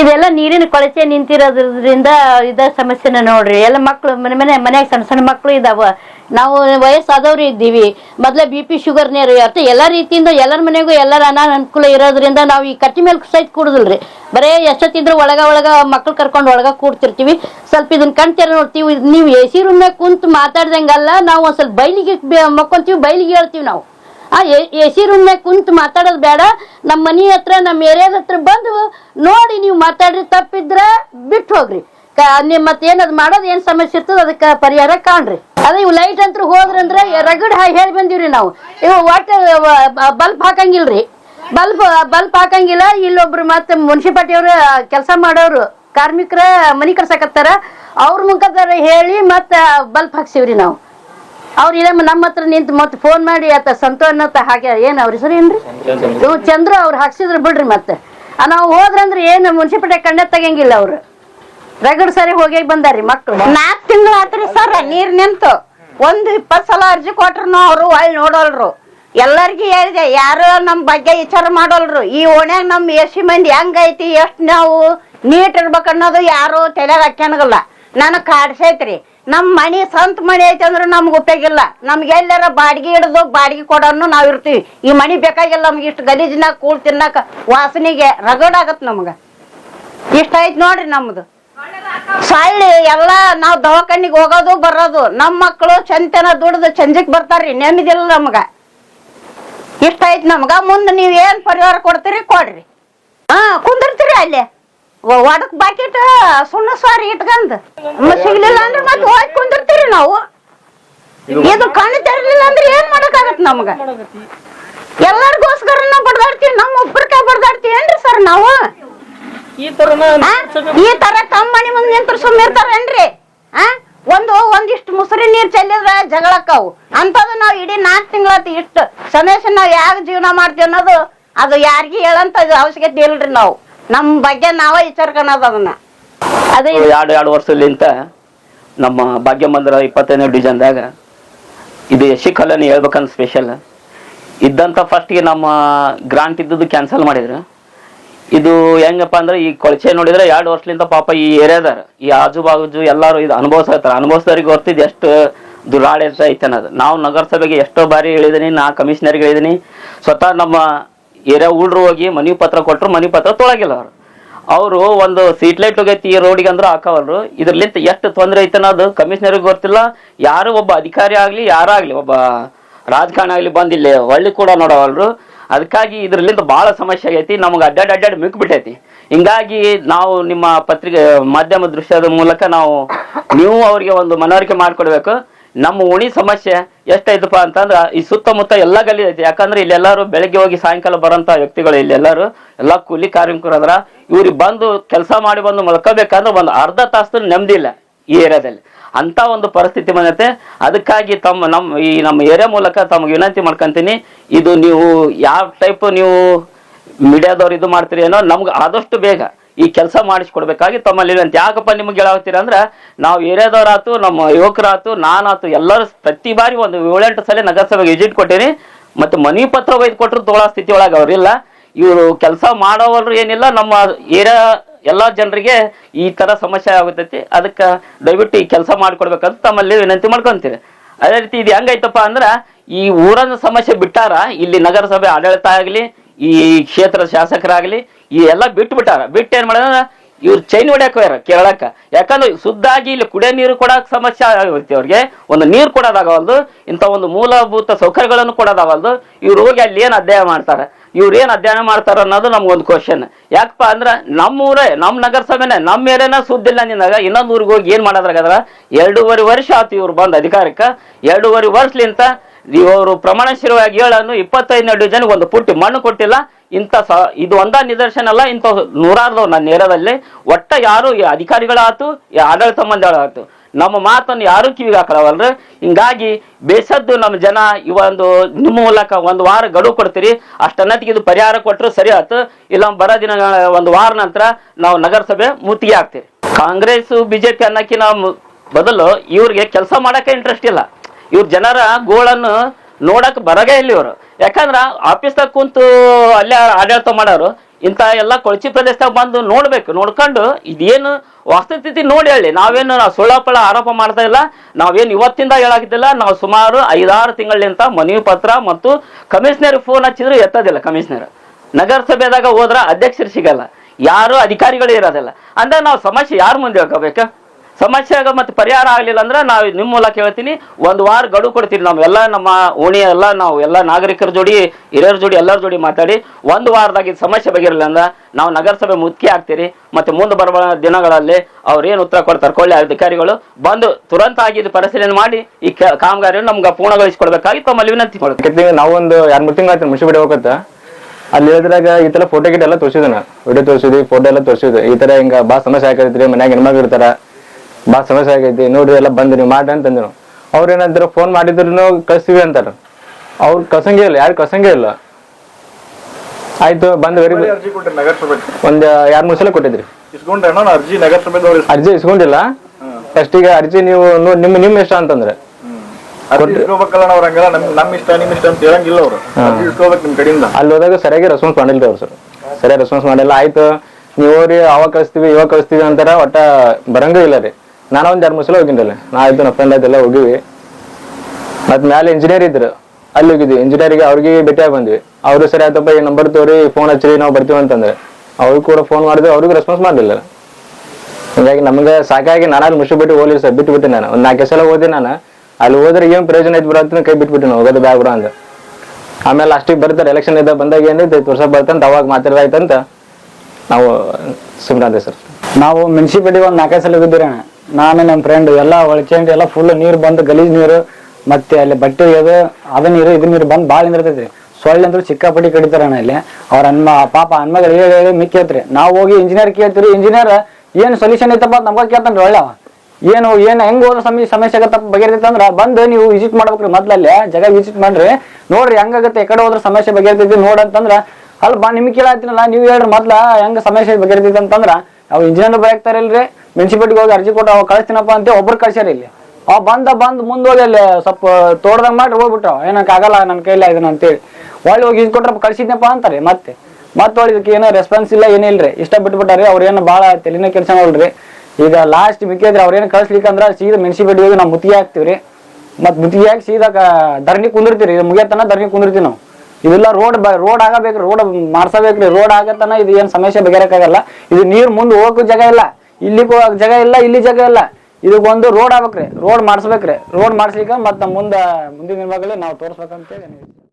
ಇದೆಲ್ಲ ನೀರಿನ ಕೊಳಚೆ ನಿಂತಿರೋದ್ರಿಂದ ಇದ ಸಮಸ್ಯೆನ ನೋಡ್ರಿ. ಎಲ್ಲ ಮಕ್ಳು ಮನೆ ಮನೆ ಮನ್ಯಾಗ ಸಣ್ಣ ಸಣ್ಣ ಮಕ್ಳು ಇದಾವ. ನಾವು ವಯಸ್ಸಾದವ್ರು ಇದ್ದೀವಿ. ಮೊದ್ಲೇ ಬಿ ಪಿ ಶುಗರ್ ನೇರ ಅರ್ಥ ಎಲ್ಲ ರೀತಿಯಿಂದ ಎಲ್ಲರ ಮನೆಗೂ ಎಲ್ಲರ ಅನಾನುಕೂಲ ಇರೋದ್ರಿಂದ ನಾವು ಈ ಕಟ್ಟಿ ಮೇಲೆ ಸಹಿತ ಕೂಡುದಿಲ್ರಿ. ಬರೇ ಎಷ್ಟೊತ್ತಿದ್ರು ಒಳಗ ಒಳಗ ಮಕ್ಕಳು ಕರ್ಕೊಂಡು ಒಳಗ ಕೂಡ್ತಿರ್ತೀವಿ. ಸ್ವಲ್ಪ ಇದನ್ನ ಕಣ್ತೆರ ನೋಡ್ತೀವಿ. ನೀವು ಎ ಸಿ ರೂಮ್ನಾಗ ಕುಂತು ಮಾತಾಡ್ದಂಗಲ್ಲ ನಾವು ಒಂದ್ ಸ್ವಲ್ಪ ಬೈಲಿಗೆ ಮಕ್ಕೊಂತೀವಿ, ಬೈಲಿಗೆ ಹೇಳ್ತೀವಿ ನಾವು. ಆ ಎ ಸಿ ರೂಮ್ನಾಗ ಕುಂತು ಮಾತಾಡೋದು ಬೇಡ. ನಮ್ಮ ಮನಿ ಹತ್ರ ನಮ್ಮ ಏರಿಯಾದ ಹತ್ರ ಬಂದು ನೋಡಿ ನೀವು ಮಾತಾಡ್ರಿ, ತಪ್ಪಿದ್ರೆ ಬಿಟ್ಟು ಹೋಗ್ರಿ. ಕ- ನಿಮ್ ಮತ್ತೆ ಏನದ್ ಮಾಡೋದು, ಏನು ಸಮಸ್ಯೆ ಇರ್ತದ, ಅದಕ್ಕೆ ಪರಿಹಾರ ಕಾಣ್ರಿ. ಅದೇ ಇವು ಲೈಟ್ ಅಂತ ಹೋದ್ರಂದ್ರೆ ರಗಡ್ ಹೇಳಿ ಬಂದಿವ್ರಿ ನಾವು. ಇವು ಒಟ್ಟು ಬಲ್ಬ್ ಹಾಕಂಗಿಲ್ರಿ. ಬಲ್ಬ್ ಬಲ್ಬ್ ಹಾಕಂಗಿಲ್ಲ, ಇಲ್ಲೊಬ್ರು ಮತ್ತೆ ಮುನ್ಸಿಪಾಲ್ಟಿಯವರು ಕೆಲಸ ಮಾಡೋರು, ಕಾರ್ಮಿಕರ ಮನಿ ಕರ್ಸಕತ್ತಾರ. ಅವ್ರ ಮುಖದ ಹೇಳಿ ಮತ್ತೆ ಬಲ್ಬ್ ಹಾಕ್ಸಿವ್ರಿ ನಾವು. ಅವ್ರು ಇಲ್ಲ ನಮ್ಮ ಹತ್ರ ನಿಂತು ಮತ್ತೆ ಫೋನ್ ಮಾಡಿ ಆತ ಸಂತು ಅಂತ ಹಾಗೆ ಏನ್ ಅವ್ರ ಹೆಸರು ಏನ್ರಿ? ಇವ್ ಚಂದ್ರ ಅವ್ರು ಹಾಕ್ಸಿದ್ರು ಬಿಡ್ರಿ ಮತ್ತೆ. ಆ, ನಾವು ಹೋದ್ರಂದ್ರೆ ಏನು ಮುನ್ಸಿಪಾಲ್ಟಿ ಕಣ್ಣೆ ತಗಂಗಿಲ್ಲ ಅವ್ರು. ರಗಡ್ ಸರಿ ಹೋಗಿ ಬಂದಾರಿ ಮಕ್ಕಳು ನಾಲ್ಕು ತಿಂಗಳು ಆತ್ರಿ ಸರ್ ನೀರ್ ನಿಂತು. ಒಂದು ಇಪ್ಪತ್ತು ಸಲ ಅರ್ಜಿ ಕೊಟ್ರು ಅವರು ಅಲ್ಲಿ ನೋಡೋಲ್ರು. ಎಲ್ಲರಿಗೂ ಹೇಳಿದೆ ಯಾರು ನಮ್ಮ ಬಗ್ಗೆ ವಿಚಾರ ಮಾಡೋಲ್ರು. ಈ ಓಣ್ಯಾಗ ನಮ್ಮ ಎಸಿ ಮಂದಿ ಹೆಂಗೈತಿ ಎಷ್ಟು ನಾವು ನೀಟ್ ಇರ್ಬೇಕನ್ನೋದು ಯಾರು ತಲೆಗೆ ಹಾಕ್ಯನಗಲ್ಲ ನನಗೆ ಕಾಡ್ಸೈತ್ರಿ ನಮ್ಮ ಮನೆ ಸ್ವಂತ ಮನೆ ಐತೆ ಅಂದ್ರೆ ನಮ್ಗೆ ಉಪಯೋಗಿಲ್ಲ ನಮ್ಗೆ ಎಲ್ಲಾರ ಬಾಡಿಗೆ ಹಿಡಿದು ಬಾಡಿಗೆ ಕೊಡೋನು ನಾವು ಇರ್ತೀವಿ. ಈ ಮನೆ ಬೇಕಾಗಿಲ್ಲ ನಮ್ಗೆ ಇಷ್ಟು ಗಲೀಜಿನಾಗ ಕೂಳ್ ತಿನ್ನಕ ವಾಸನೆಗೆ ರಗಡಾಗತ್ ನಮ್ಗೆ. ಇಷ್ಟ ಐತ್ ನೋಡ್ರಿ ನಮ್ದು. ಸಳ್ಳಿ ಎಲ್ಲ ನಾವು ದವಾಖಾನಿಗೆ ಹೋಗೋದು ಬರೋದು. ನಮ್ಮ ಮಕ್ಕಳು ಚಂತನ ದುಡ್ದು ಚಂಜಿಗ್ ಬರ್ತಾರ್ರಿ ನೆಮ್ಮದಿಲ್ಲ ನಮ್ಗ. ಇಷ್ಟ ಐತ್ ನಮ್ಗ. ಮುಂದೆ ನೀವ್ ಏನ್ ಪರಿಹಾರ ಕೊಡ್ತೀರಿ ಕೊಡ್ರಿ. ಹಾ, ಕುಂದಿರ್ತೀರಿ ಅಲ್ಲೇ. ಒಡಕ್ ಬಾಕೆಟ್ ಸುಣ್ಣ ಸಾರಿ ಇಟ್ಕಂದ್ ಸಿಗ್ಲಿಲ್ಲ ಅಂದ್ರೆ ಮತ್ತೆ ಹೋಗಿ ಕುಂದಿರ್ತೀರಿ ನಾವು. ಇದು ಕಣ್ಣು ತೆರಲಿಲ್ಲ ಅಂದ್ರೆ ಏನ್ ಮಾಡಕ್ಕಾಗತ್ ನಮ್ಗ? ಎಲ್ಲರಿಗೋಸ್ಕರ ನಾವು ಬಡ್ದಾಡ್ತೀವಿ ನಮ್ಮ ಒಬ್ಬರಿಗೆ ಬಡ್ದಾಡ್ತೀವಿ ಏನ್ರಿ ಸರ್ ನಾವು? ಈ ತರನ ಆ? ಈ ತರ ತಮ್ಮ ಮನೆ ಮುಂದೆ ನಿಂತ್ರು ಸುಮ್ಮನೆ ಇರ್ತಾರೇನ್ರಿ? ಆ? ಒಂದು ಒಂದಿಷ್ಟು ಮುಸುರಿ ನೀರ್ ಚೆಲ್ಲಿದ್ರೆ ಜಗಳಕ್ಕವು ಅಂತದು ನಾವ್ ಇಡೀ ನಾಲ್ಕು ತಿಂಗಳಾತಿ ಇಷ್ಟು ಸಂದೇಶ ನಾವ್ ಯಾಕೆ ಜೀವನ ಮಾಡ್ತೀವಿ ಅನ್ನೋದು ಅದು ಯಾರಿಗೂ ಹೇಳಂತ ಅವಶ್ಯಕತೆ ಇಲ್ರಿ ನಾವು. ನಮ್ ಬಗ್ಗೆ ನಾವ ವಿಚಾರ್ಕೊಳೋದು ಅದನ್ನ. ಅದೇ ಎರಡು ಎರಡು ವರ್ಷಲಿಂತ ನಮ್ಮ ಭಾಗ್ಯ ಮಂದಿರ ಇಪ್ಪತ್ತೈದನೇ ಡಿವಿಜನ್ದಾಗ ಇದು ಯಶಿ ಕಾಲೋನಿ ಹೇಳ್ಬೇಕಂತ ಸ್ಪೆಷಲ್ ಇದ್ದಂಥ ಫಸ್ಟ್ಗೆ ನಮ್ಮ ಗ್ರಾಂಟ್ ಇದ್ದದ್ದು ಕ್ಯಾನ್ಸಲ್ ಮಾಡಿದ್ರು. ಇದು ಹೆಂಗಪ್ಪ ಅಂದ್ರೆ ಈ ಕೊಳಚೆ ನೋಡಿದ್ರೆ ಎರಡು ವರ್ಷಲಿಂದ ಪಾಪ ಈ ಏರಿಯಾದಾರ ಈ ಆಜು ಬಾಜು ಎಲ್ಲರೂ ಇದು ಅನುಭವಿಸ್ತಾರೆ. ಅನುಭವಿಸ್ದವ್ರಿಗೆ ಗೊತ್ತಿದ್ದು ಎಷ್ಟು ದುರಾಡಳಿತ ಐತೆ ಅನ್ನೋದು. ನಾವು ನಗರಸಭೆಗೆ ಎಷ್ಟೋ ಬಾರಿ ಹೇಳಿದೀನಿ ನಾ ಕಮಿಷನರ್ಗೆ ಹೇಳಿದೀನಿ. ಸ್ವತಃ ನಮ್ಮ ಏರಿಯಾ ಉಳ್ರು ಹೋಗಿ ಮನವಿ ಪತ್ರ ಕೊಟ್ಟರು ಮನವಿ ಪತ್ರ ತೊಳಗಿಲ್ಲ ಅವರು. ಅವರು ಒಂದು ಸೀಟ್ ಲೈಟ್ ಹೋಗೈತಿ ಈ ರೋಡಿಗೆ ಅಂದ್ರೆ ಹಾಕವಲ್ರು. ಇದ್ರಲಿಂತ ಎಷ್ಟು ತೊಂದರೆ ಐತೆ ಅನ್ನೋದು ಕಮಿಷನರ್ಗೆ ಗೊತ್ತಿಲ್ಲ. ಯಾರು ಒಬ್ಬ ಅಧಿಕಾರಿ ಆಗಲಿ ಯಾರಾಗಲಿ ಒಬ್ಬ ರಾಜಕಾರಣ ಆಗಲಿ ಬಂದಿಲ್ಲ ಒಳ್ಳೆ ಕೂಡ ನೋಡವಲ್ರು. ಅದಕ್ಕಾಗಿ ಇದ್ರಲಿಂದ ಭಾಳ ಸಮಸ್ಯೆ ಆಗೈತಿ. ನಮಗೆ ಅಡ್ಡಾಡ್ ಅಡ್ಡಾಡ್ ಮಿಕ್ಬಿಟ್ಟೈತಿ. ಹಿಂಗಾಗಿ ನಾವು ನಿಮ್ಮ ಪತ್ರಿಕೆ ಮಾಧ್ಯಮ ದೃಶ್ಯದ ಮೂಲಕ ನಾವು, ನೀವು ಅವರಿಗೆ ಒಂದು ಮನವರಿಕೆ ಮಾಡಿಕೊಡ್ಬೇಕು. ನಮ್ಮ ಉಣಿ ಸಮಸ್ಯೆ ಎಷ್ಟೈತಪ್ಪ ಅಂತಂದ್ರ ಈ ಸುತ್ತಮುತ್ತ ಎಲ್ಲ ಗಲ್ಲಿ ಐತಿ. ಯಾಕಂದ್ರೆ ಇಲ್ಲೆಲ್ಲರೂ ಬೆಳಗ್ಗೆ ಹೋಗಿ ಸಾಯಂಕಾಲ ಬರೋಂತ ವ್ಯಕ್ತಿಗಳು ಇಲ್ಲೆಲ್ಲರೂ, ಎಲ್ಲ ಕೂಲಿ ಕಾರ್ಮಿಕರು ಅದ್ರ. ಇವ್ರಿಗೆ ಬಂದು ಕೆಲಸ ಮಾಡಿ ಬಂದು ಮಲ್ಕೋಬೇಕಂದ್ರೆ ಒಂದು ಅರ್ಧ ತಾಸು ನೆಮ್ಮದಿ ಇಲ್ಲ ಈ ಏರಿಯಾದಲ್ಲಿ. ಅಂತ ಒಂದು ಪರಿಸ್ಥಿತಿ ಬಂದೈತೆ. ಅದಕ್ಕಾಗಿ ತಮ್ಮ ನಮ್ಮ ಈ ನಮ್ಮ ಏರಿಯಾ ಮೂಲಕ ತಮಗೆ ವಿನಂತಿ ಮಾಡ್ಕೊಂತೀನಿ. ಇದು ನೀವು ಯಾವ ಟೈಪ್ ನೀವು ಮೀಡಿಯಾದವ್ರು ಇದು ಮಾಡ್ತೀರಿ ಏನೋ ನಮ್ಗೆ ಆದಷ್ಟು ಬೇಗ ಈ ಕೆಲಸ ಮಾಡಿಸ್ಕೊಡ್ಬೇಕಾಗಿ ತಮ್ಮಲ್ಲಿ ವಿನಂತಿ ಯಾಕಪ್ಪ ನಿಮ್ಗೆ ಹೇಳಾಗ್ತೀರ ಅಂದ್ರೆ, ನಾವು ಏರಿಯಾದವರಾತು ನಮ್ಮ ಯುವಕರಾತು, ನಾನಾತು ಎಲ್ಲರೂ ಪ್ರತಿ ಬಾರಿ ಒಂದು ಏಳೆಂಟು ಸಲ ನಗರಸಭೆಗೆ ವಿಸಿಟ್ ಕೊಟ್ಟೀನಿ. ಮತ್ತೆ ಮನಿ ಪತ್ರ ಒಯ್ದು ಕೊಟ್ಟರು ತೋಳ ಸ್ಥಿತಿ ಒಳಗೆ ಅವರಿಲ್ಲ ಇವರು ಕೆಲಸ ಮಾಡೋವರು ಏನಿಲ್ಲ. ನಮ್ಮ ಏರಿಯಾ ಎಲ್ಲ ಜನರಿಗೆ ಈ ತರ ಸಮಸ್ಯೆ ಆಗುತ್ತೈತಿ. ಅದಕ್ಕೆ ದಯವಿಟ್ಟು ಈ ಕೆಲಸ ಮಾಡ್ಕೊಡ್ಬೇಕಂತ ತಮ್ಮಲ್ಲಿ ವಿನಂತಿ ಮಾಡ್ಕೊಂತೀರಿ. ಅದೇ ರೀತಿ ಇದು ಹೆಂಗೈತಪ್ಪ ಅಂದ್ರೆ, ಈ ಊರನ್ನ ಸಮಸ್ಯೆ ಬಿಟ್ಟಾರ, ಇಲ್ಲಿ ನಗರಸಭೆ ಆಡಳಿತ ಆಗ್ಲಿ ಈ ಕ್ಷೇತ್ರ ಶಾಸಕರಾಗ್ಲಿ, ಈ ಎಲ್ಲ ಬಿಟ್ಟು ಬಿಟ್ಟಾರ ಬಿಟ್ಟು ಏನ್ ಮಾಡ ಇವ್ರು ಚೈನ್ ಹೊಡ್ಯಾಕ ಹೋಗ್ಯಾರ ಕೇರಳಕ್ಕ. ಯಾಕಂದ್ರೆ ಶುದ್ಧಾಗಿ ಇಲ್ಲಿ ಕುಡಿಯೋ ನೀರು ಕೊಡಕ್ ಸಮಸ್ಯೆ ಆಗುತ್ತೆ ಅವ್ರಿಗೆ. ಒಂದು ನೀರು ಕೊಡೋದಾಗವಲ್ದು, ಇಂಥ ಒಂದು ಮೂಲಭೂತ ಸೌಕರ್ಯಗಳನ್ನು ಕೊಡೋದಾಗವಲ್ದು, ಇವ್ರು ಹೋಗಿ ಅಲ್ಲಿ ಏನು ಅಧ್ಯಯನ ಮಾಡ್ತಾರೆ? ಇವ್ರು ಏನು ಅಧ್ಯಯನ ಮಾಡ್ತಾರ ಅನ್ನೋದು ನಮ್ಗೊಂದು ಕ್ವಶನ್ ಯಾಕಪ್ಪ ಅಂದ್ರೆ ನಮ್ಮ ಊರೇ ನಮ್ಮ ನಗರಸಭೆನೇ ನಮ್ಮ ಏರಿಯಾನ ಸುದ್ದಿಲ್ಲ ನಿಂದಾಗ ಇನ್ನೊಂದು ಊರಿಗೆ ಹೋಗಿ ಏನ್ ಮಾಡೋದ್ರಾಗದ್ರ? ಎರಡೂವರೆ ವರ್ಷ ಆತು ಇವ್ರು ಬಂದ್ ಅಧಿಕಾರಕ್ಕೆ. ಎರಡೂವರೆ ವರ್ಷಲಿಂತ ಇವರು ಪ್ರಮಾಣಶೀರವಾಗಿ ಶಿರವಾಗಿ ಹೇಳನ್ನು ಇಪ್ಪತ್ತೈದನೇ ಜನಕ್ಕೆ ಒಂದು ಪುಟ್ಟಿ ಮಣ್ಣು ಕೊಟ್ಟಿಲ್ಲ. ಇಂಥ ಸ, ಇದು ಒಂದ ನಿದರ್ಶನ ಅಲ್ಲ, ಇಂಥ ನೂರಾರು ನನ್ನ ನೇರದಲ್ಲಿ ಒಟ್ಟ ಯಾರು ಅಧಿಕಾರಿಗಳಾತು ಆಡಳಿತ ಮಂಡಳಾತು ನಮ್ಮ ಮಾತನ್ನು ಯಾರು ಕಿವಿಗೆ ಹಾಕಳವಲ್ರಿ ಹಿಂಗಾಗಿ ಬೇಸದ್ದು ನಮ್ಮ ಜನ ಒಂದು ನಿಮ್ಮ ಮೂಲಕ ಒಂದು ವಾರ ಗಡುವು ಕೊಡ್ತೀರಿ. ಅಷ್ಟನ್ನತ್ತಿಗೆ ಇದು ಪರಿಹಾರ ಕೊಟ್ಟರು ಸರಿ ಆಯ್ತು ಇಲ್ಲ, ಬರೋ ದಿನ, ಒಂದು ವಾರ ನಂತರ ನಾವು ನಗರಸಭೆ ಮುತ್ತಿಗೆ ಹಾಕ್ತೀರಿ. ಕಾಂಗ್ರೆಸ್ ಬಿಜೆಪಿ ಅನ್ನಕ್ಕಿ ನಾವು ಬದಲು ಇವ್ರಿಗೆ ಕೆಲಸ ಮಾಡಕ್ಕೆ ಇಂಟ್ರೆಸ್ಟ್ ಇಲ್ಲ. ಇವ್ರ ಜನರ ಗೋಳನ್ನು ನೋಡಕ್ ಬರಗೇ ಇಲ್ಲ ಇವರು. ಯಾಕಂದ್ರ ಆಫೀಸ್ದಾಗ ಕುಂತು ಅಲ್ಲೇ ಆಡಳಿತ ಮಾಡೋರು, ಇಂಥ ಎಲ್ಲ ಕೊಳಚಿ ಪ್ರದೇಶದಾಗ ಬಂದು ನೋಡ್ಬೇಕು, ನೋಡ್ಕೊಂಡು ಇದೇನು ವಾಸ್ತುಸ್ಥಿತಿ ನೋಡಿ ಹೇಳಿ. ನಾವೇನು ನಾವು ಸುಳ್ಳಪಳ ಆರೋಪ ಮಾಡ್ತಾ ಇಲ್ಲ, ನಾವೇನು ಇವತ್ತಿಂದ ಹೇಳಾಕಿದ್ದಿಲ್ಲ ನಾವು ಸುಮಾರು ಐದಾರು ತಿಂಗಳಿಂದ ಮನವಿ ಪತ್ರ ಮತ್ತು ಕಮಿಷನರ್ ಫೋನ್ ಹಚ್ಚಿದ್ರು ಎತ್ತೋದಿಲ್ಲ ಕಮಿಷನರ್. ನಗರಸಭೆದಾಗ ಹೋದ್ರ ಅಧ್ಯಕ್ಷರು ಸಿಗಲ್ಲ, ಯಾರು ಅಧಿಕಾರಿಗಳು ಇರೋದಿಲ್ಲ. ಅಂದ್ರೆ ನಾವು ಸಮಸ್ಯೆ ಯಾರ ಮುಂದೆ ಹೇಳ್ಕೋಬೇಕು ಸಮಸ್ಯೆಗ ಮತ್ತೆ ಪರಿಹಾರ ಆಗ್ಲಿಲ್ಲ ಅಂದ್ರೆ ನಾವು ನಿಮ್ಮ ಮೂಲಕ ಹೇಳ್ತೀನಿ, ಒಂದು ವಾರ ಗಡುವು ಕೊಡ್ತೀನಿ ನಾವು ಎಲ್ಲ ನಮ್ಮ ಓಣಿ ಎಲ್ಲ ನಾವು ಎಲ್ಲ ನಾಗರಿಕರ ಜೋಡಿ, ಹಿರಿಯರ ಜೋಡಿ, ಎಲ್ಲರ ಜೋಡಿ ಮಾತಾಡಿ, ಒಂದು ವಾರದಾಗ ಸಮಸ್ಯೆ ಬಗೆರಲಿಲ್ಲ ಅಂದ್ರೆ ನಾವು ನಗರಸಭೆ ಮುಖ್ಯ ಆಗ್ತೀರಿ, ಮತ್ತೆ ಮುಂದೆ ಬರುವ ದಿನಗಳಲ್ಲಿ ಅವ್ರು ಏನು ಉತ್ತರ ಕೊಡ್ತಾರೆ, ಕೊಳ್ಳೆ ಅಧಿಕಾರಿಗಳು ಬಂದು ತುರಂತ ಆಗಿ ಇದು ಪರಿಶೀಲನೆ ಮಾಡಿ, ಈ ಕಾಮಗಾರಿಯನ್ನು ನಮ್ಗೆ ಪೂರ್ಣಗೊಳಿಸಿಕೊಡ್ಬೇಕಾಗಿ ತಮ್ಮಲ್ಲಿ ವಿನಂತಿ ಮಾಡ್ತೀವಿ ನಾವೊಂದು ಎರಡು ತಿಂಗಳ ಆಯ್ತು ಬಿಡಿ ಹೋಗುತ್ತೆ ಅಲ್ಲಿ ಹೇಳಿದ್ರಾಗ ಈ ತರ ಫೋಟೋ ಗಿಟ್ ಎಲ್ಲ ನಾ ವಿಡಿಯೋ ತೋರಿಸಿದ್ವಿ ಫೋಟೋ ಎಲ್ಲ ತೋರಿಸಿದ್ವಿ. ಈ ತರ ಹಿಂಗ ಬಾ ಸಮಸ್ಯೆ ಆಗೈತ್ರಿ ಮನ್ಯಾಗ ಹೆಣ್ಮಕ್ಳು ಇರ್ತಾರ. ಬಾ ಸಮಸ್ಯೆ ಆಗೈತಿ ನೋಡ್ರಿ ಎಲ್ಲ ಬಂದ್ ನೀವು ಮಾಡ್ರಿ ಅಂತಂದ್ರು. ಅವ್ರ ಏನಂತಾರೆ ಫೋನ್ ಮಾಡಿದ್ರು ಕಳ್ಸಿವಿ ಅಂತಾರ. ಅವ್ರು ಕಸಂಗೆ ಇಲ್ಲ ಯಾರು ಕಸಂಗೆ ಇಲ್ಲ. ಆಯ್ತು ಬಂದ್ ವೆರಿ ಅರ್ಜಿ ಒಂದ್ ಎರಡ್ ಮೂರ್ ಸಲ ಕೊಟ್ಟಿದ್ರಿ. ಅಣ್ಣ ಅರ್ಜಿ ಇಸ್ಕೊಂಡಿಲ್ಲ ಫಸ್ಟ್ ಅರ್ಜಿ ಫಸ್ಟಿಗೆ ಅರ್ಜಿ ನೀವು ನಿಮ್ ನಿಮ್ ನಿಮ್ಮ ಇಷ್ಟ ಅಂತಂದ್ರೆ. ಅರ್ಜಿ ಅರ್ಜಿ ಅಲ್ಲಿ ಹೋದಾಗ ಸರಿಯಾಗಿ ರೆಸ್ಪಾನ್ಸ್ ಮಾಡಿಲ್ಲ ಅವ್ರು ಸರ್. ಸರಿಯಾಗಿ ರೆಸ್ಪಾನ್ಸ್ ಮಾಡಿಲ್ಲ. ಆಯ್ತು ನೀವು ರೀ ಅವಾಗ ಕಳಿಸ್ತೀವಿ ಇವಾಗ ಕಳಿಸ್ತೀವಿ ಅಂತಾರ ಒಟ್ಟ ಬರಂಗ ಇಲ್ಲ ರೀ. ನಾನು ಒಂದು ಎರಡು ಮೂರು ಸಲ ಹೋಗಿದ್ದಲ್ಲ ನಾ ಇದ್ದು ನಮ್ಮ ಫ್ರೆಂಡ್ ಅದೆಲ್ಲ ಹೋಗಿವಿ ಮತ್ ಮ್ಯಾಲೆ ಇಂಜಿನಿಯರ್ ಇದ್ರು. ಅಲ್ಲಿ ಹೋಗಿದ್ವಿ. ಇಂಜಿನಿಯರಿಗೆ ಅವ್ರಿಗೆ ಭೇಟಿಯಾಗಿ ಬಂದ್ವಿ. ಅವರು ಸರಿ ಆಯ್ತಪ್ಪ, ಈ ನಂಬರ್ ತೋರಿ ಫೋನ್ ಹಚ್ಚಿರಿ, ನಾವು ಬರ್ತೀವಿ ಅಂತಂದ್ರೆ. ಅವ್ರು ಕೂಡ ಫೋನ್ ಮಾಡಿದ್ರೆ. ಅವ್ರಿಗೂ ರೆಸ್ಪಾನ್ಸ್ ಮಾಡಲಿಲ್ಲ. ಹೀಗಾಗಿ ನಮ್ಗೆ ಸಾಕಾಗಿ ನಾನು ಅಲ್ಲಿ ಬಿಟ್ಟು ಹೋಗ್ಲಿ ಸರ್. ಬಿಟ್ಟು ಬಿಟ್ಟೆ ನಾನು. ಒಂದು ನಾಲ್ಕು ಸಲ ಹೋದೆ ನಾನು. ಅಲ್ಲಿ ಹೋದ್ರೆ ಏನು ಪ್ರಯೋಜನ ಬಿಡೋ ಅಂತ ಕೈ ಬಿಟ್ಬಿಟ್ಟು ನಾವು ಹೋಗೋದು ಬ್ಯಾಗ್ ಬಿಡೋ ಅಂತ ಆಮೇಲೆ ಲಾಸ್ಟಿಗೆ ಬರ್ತಾರೆ. ಎಲೆಕ್ಷನ್ ಇದ್ದ ಬಂದಾಗ ಏನೈತೆ ತೋರ್ಸಕ್ ಬರ್ತಂತ, ಅವಾಗ ಮಾತಾಡ್ದಾಯ್ತಂತ ನಾವು ಸುಮ್ಮನೆ ಸರ್. ನಾವು ಮುನ್ಸಿಪಾಲಿಟಿ ಒಂದು ನಾಲ್ಕೈದು ಸಲ ಹೋಗಿದ್ದೀರಿ ಅಣ್ಣ. ನಾನು ನಮ್ಮ ಫ್ರೆಂಡ್ ಎಲ್ಲ ಒಳಚಂಡಿ ಎಲ್ಲ ಫುಲ್ ನೀರು ಬಂದು ಗಲೀಜ್ ನೀರು, ಮತ್ತೆ ಅಲ್ಲಿ ಬಟ್ಟೆ ಅದು ಅದ ನೀರು, ಇದು ನೀರು ಬಂದು ಭಾಳ ನಿಂದಿರ್ತೈತ್ರಿ. ಸೊಳ್ಳೆ ಅಂದ್ರೆ ಸಿಕ್ಕಾಪಟ್ಟಿ ಕಡಿತಾರ ಅಣ್ಣ ಇಲ್ಲಿ. ಅವ್ರ ಅನ್ಮ ಪಾಪ ಅನ್ಮಗಳು ಹೇಳಿ ಹೇಳಿ ಮಿಕ್ಕೇತ್ರಿ ನಾವು ಹೋಗಿ ಇಂಜಿನಿಯರ್ ಕೇಳ್ತೀರಿ ಇಂಜಿನಿಯರ್ ಏನು ಸೊಲ್ಯೂಷನ್ ಐತಪ್ಪ ನಮ್ಗೆ ಕೇಳ್ತಾನೆ ಒಳ್ಳೆ. ಏನು ಏನು ಹೆಂಗ್ ಹೋದ್ರ ಸಮಸ್ಯೆ ಸಮಸ್ಯೆ ಆಗತ್ತಪ್ಪ ಬಗೆಹರಿತೈತೆ ಅಂದ್ರೆ ಬಂದು ನೀವು ವಿಸಿಟ್ ಮಾಡ್ಬೇಕ್ರಿ ಮೊದ್ಲಲ್ಲಿ, ಜಗ ವಿಸಿಟ್ ಮಾಡ್ರಿ. ನೋಡ್ರಿ ಹೆಂಗಾಗತ್ತೆ ಎಕಡೆ ಕಡೆ ಹೋದ್ರ ಸಮಸ್ಯೆ ಬಗೆಹರಿತೈತಿ ನೋಡಂತಂದ್ರ ಬಾ ನಿಮ್ಗೆ ಕೇಳತ್ತಿನಲ್ಲ ನೀವು ಹೇಳ್ರಿ ಮೊದ್ಲ ಹೆಂಗ ಸಮಸ್ಯೆ ಬಗೆಹರಿತೈತಿ ಅಂತಂದ್ರ, ಅವ್ ಇಂಜಿನಿಯರ್ ಬರೆಯಕ್ತಾರಿಲ್ರಿ ಮುನ್ಸಿಪಾಲಿಟಿಗೆ ಹೋಗಿ ಅರ್ಜಿ ಕೊಟ್ಟು ಅವ್ ಕಳಿಸ್ತೀನಪ್ಪ ಅಂತ ಒಬ್ರು ಕಳ್ಸ್ಯಾರ ಇಲ್ಲಿ. ಅವ್ ಬಂದ ಬಂದ್ ಮುಂದ್ ಹೋಗಿ ಅಲ್ಲಿ ಸ್ವಲ್ಪ ತೋಡದಂಗ್ ಮಾಡಿ ಹೋಗ್ಬಿಟ್ಟ ಏನಕ್ಕೆ ಆಗಲ್ಲ ನನ್ನ ಕೈಲಿ ಇದನ್ನ ಅಂತೇಳಿ. ಒಳ್ಳೆ ಹೋಗಿ ಇದು ಕೊಟ್ರಪ್ಪ ಕಳ್ಸಿದ್ನಪ್ಪ ಅಂತಾರೆ ಮತ್ತೆ. ಮತ್ತೆ ಒಳ್ಳೆ ಇದಕ್ಕೆ ಏನೋ ರೆಸ್ಪಾನ್ಸ್ ಇಲ್ಲ ಏನಿಲ್ರಿ ಇಷ್ಟ ಬಿಟ್ಬಿಟ್ಟಾರಿ, ಅವ್ರ ಏನು ಭಾಳ ತಲೆನೇ ಕೆಲಸ ನೋಡ್ರಿ ಈಗ ಲಾಸ್ಟ್ ಮಿಕ್ಕಿದ್ರೆ ಅವ್ರೇನು ಕಳ್ಸ್ಲಿಕ್ಕಂದ್ರ ಸೀದಾ ಮುನ್ಸಿಪಾಲಿಟಿ ಹೋಗಿ ನಾವು ಮುತ್ತಿಗೆ ಹಾಕ್ತಿವ್ರಿ. ಮತ್ತೆ ಮುತ್ತಿಗೆ ಹಾಕಿ ಸೀದಾ ಧರಣಿ ಕುಂದಿರ್ತೀರಿ ಮುಗಿಯತನ ಧರಣಿ ಕುಂದಿರ್ತೀವಿ ನಾವು. ಇದೆಲ್ಲ ರೋಡ್ ರೋಡ್ ಆಗಬೇಕ್ರಿ ರೋಡ್ ಮಾಡ್ಸಬೇಕ್ರಿ. ರೋಡ್ ಆಗತ್ತನ ಇದು ಏನು ಸಮಸ್ಯೆ ಬಗೆಹರಕ್ಕಾಗಲ್ಲ ಇದು ನೀರು ಮುಂದೆ ಹೋಗಕ್ಕೂ ಜಾಗ ಇಲ್ಲ. ಹೋಗಕ್ ಜಾಗ ಇಲ್ಲ, ಇಲ್ಲಿ ಜಾಗ ಇಲ್ಲ. ಇದಕ್ಕೊಂದು ರೋಡ್ ಆಗ್ಬೇಕ್ರಿ. ರೋಡ್ ಮಾಡಿಸ್ಬೇಕ್ರಿ. ರೋಡ್ ಮಾಡಿಸ್ಲಿಕ್ಕೆ ಮತ್ತೆ ಮುಂದೆ, ಮುಂದಿನ ದಿನಗಳಲ್ಲಿ ನಾವು ತೋರಿಸ್ಬೇಕಂತೇಳಿ